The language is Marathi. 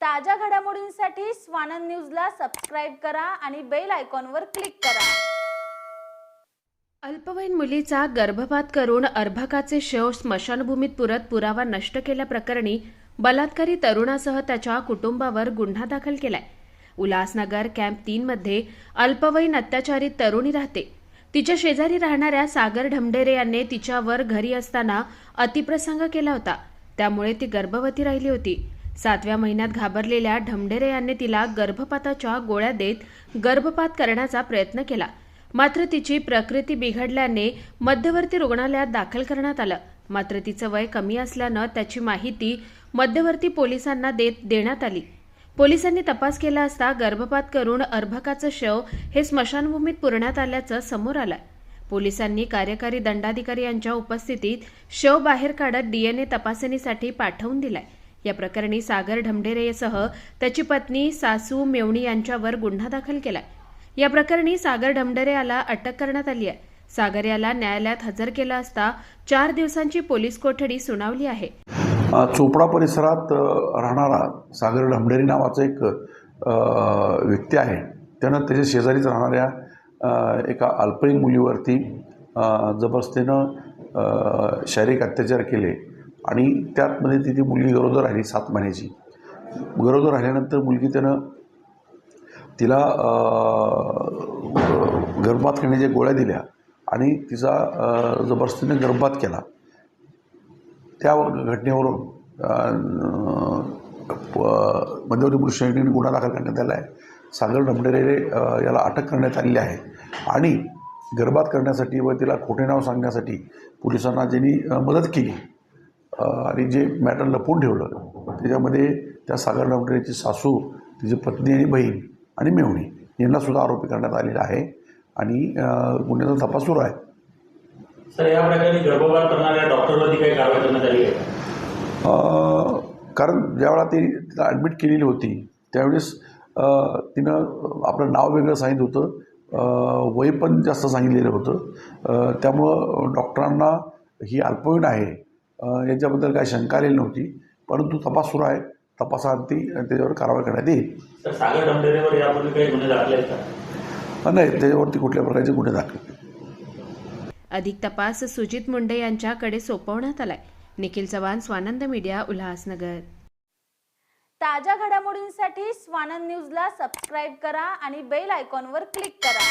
ताज्या घडामोडींसाठी स्वानंद न्यूजला सबस्क्राईब करा आणि बेल आयकॉनवर क्लिक करा. अल्पवयीन मुलीचा गर्भपात करून अर्भकाचे शव स्मशानभूमीत पुरत पुरावा नष्ट केल्याप्रकरणी बलात्कारी तरुणासह त्याच्या कुटुंबावर गुन्हा दाखल केलाय. उल्हासनगर कॅम्प तीनमध्ये अल्पवयीन अत्याचारी तरुणी राहते. तिच्या शेजारी राहणाऱ्या सागर ढमडेरे यांनी तिच्यावर घरी असताना अतिप्रसंग केला होता. त्यामुळे ती गर्भवती राहिली होती. सातव्या महिन्यात घाबरलेल्या ढमढेरे यांनी तिला गर्भपाताच्या गोळ्या देत गर्भपात करण्याचा प्रयत्न केला. मात्र तिची प्रकृती बिघडल्याने मध्यवर्ती रुग्णालयात दाखल करण्यात आलं. मात्र तिचं वय कमी असल्यानं त्याची माहिती मध्यवर्ती पोलिसांना देत देण्यात आली. पोलिसांनी तपास केला असता गर्भपात करून अर्भकाचं शव हे स्मशानभूमीत पुरण्यात आल्याचं समोर आलं. पोलिसांनी कार्यकारी दंडाधिकारी यांच्या उपस्थितीत शव बाहेर काढत डीएनए तपासणीसाठी पाठवून दिलाय. या प्रकरणी सागर ढमढेरेसह त्याची पत्नी सासू मेवणी यांच्यावर गुन्हा दाखल केला या प्रकरणी सागर ढमढेरे याला अटक करण्यात आली आहे. सागर याला न्यायालयात हजर केलं असता चार दिवसांची पोलीस कोठडी सुनावली आहे. चोपडा परिसरात राहणारा सागर ढमढेरे नावाचा एक व्यक्ती आहे. त्यानं त्याच्या शेजारीच राहणाऱ्या एका अल्पवयीन मुलीवरती जबरदस्तीनं शारीरिक अत्याचार केले. आणि त्यातमध्ये ती ती मुलगी गरोदर राहिली सात महिन्याची. गरोदर राहिल्यानंतर मुलगी त्यानं तिला अ, गर्भपात करण्याच्या गोळ्या दिल्या आणि तिचा जबरदस्तीने गर्भपात केला त्या घटनेवरून प- मध्यवर्ती पुरुष स्टेशनने गुन्हा दाखल करण्यात आला आहे. सागर ढमढेरे याला अटक करण्यात आलेली आहे. आणि गर्भात करण्यासाठी व तिला खोटे नाव सांगण्यासाठी पोलिसांना ज्यांनी मदत केली आणि जे मॅटर लपवून ठेवलं त्याच्यामध्ये त्या सागर ढमढेरेची सासू तिची पत्नी आणि बहीण आणि मेवणी यांनासुद्धा आरोपी करण्यात आलेला आहे. आणि गुन्ह्याचा तपास सुरू आहे. सर या प्रकारे गर्भपात करणाऱ्या डॉक्टरवरती काही कारवाई करण्यात आली आहे? कारण ज्यावेळा ती तिला ॲडमिट केलेली होती त्यावेळेस तिनं आपलं नाव वेगळं सांगितलं होतं. वय पण जास्त सांगितलेलं होतं. त्यामुळं डॉक्टरांना ही अल्पवयीन आहे. याच्याबद्दल काही शंका आलेली नव्हती. परंतु तपास सुरू आहे. तपासाअंती त्याच्यावर कारवाई करण्यात येईल. तर सागर डमडेरेवर यापूर्वी काही गुन्हे दाखल आहेत नाही त्याच्यावरती कुठल्या प्रकारचे गुन्हे दाखल अधिक तपास सुजित मुंडे यांच्याकडे सोपवण्यात आलाय. निखिल चव्हाण स्वानंद मीडिया उल्हासनगर. ताज्या घडामोडींसाठी स्वानंद न्यूजला सबस्क्राईब करा आणि बेल आयकॉनवर क्लिक करा.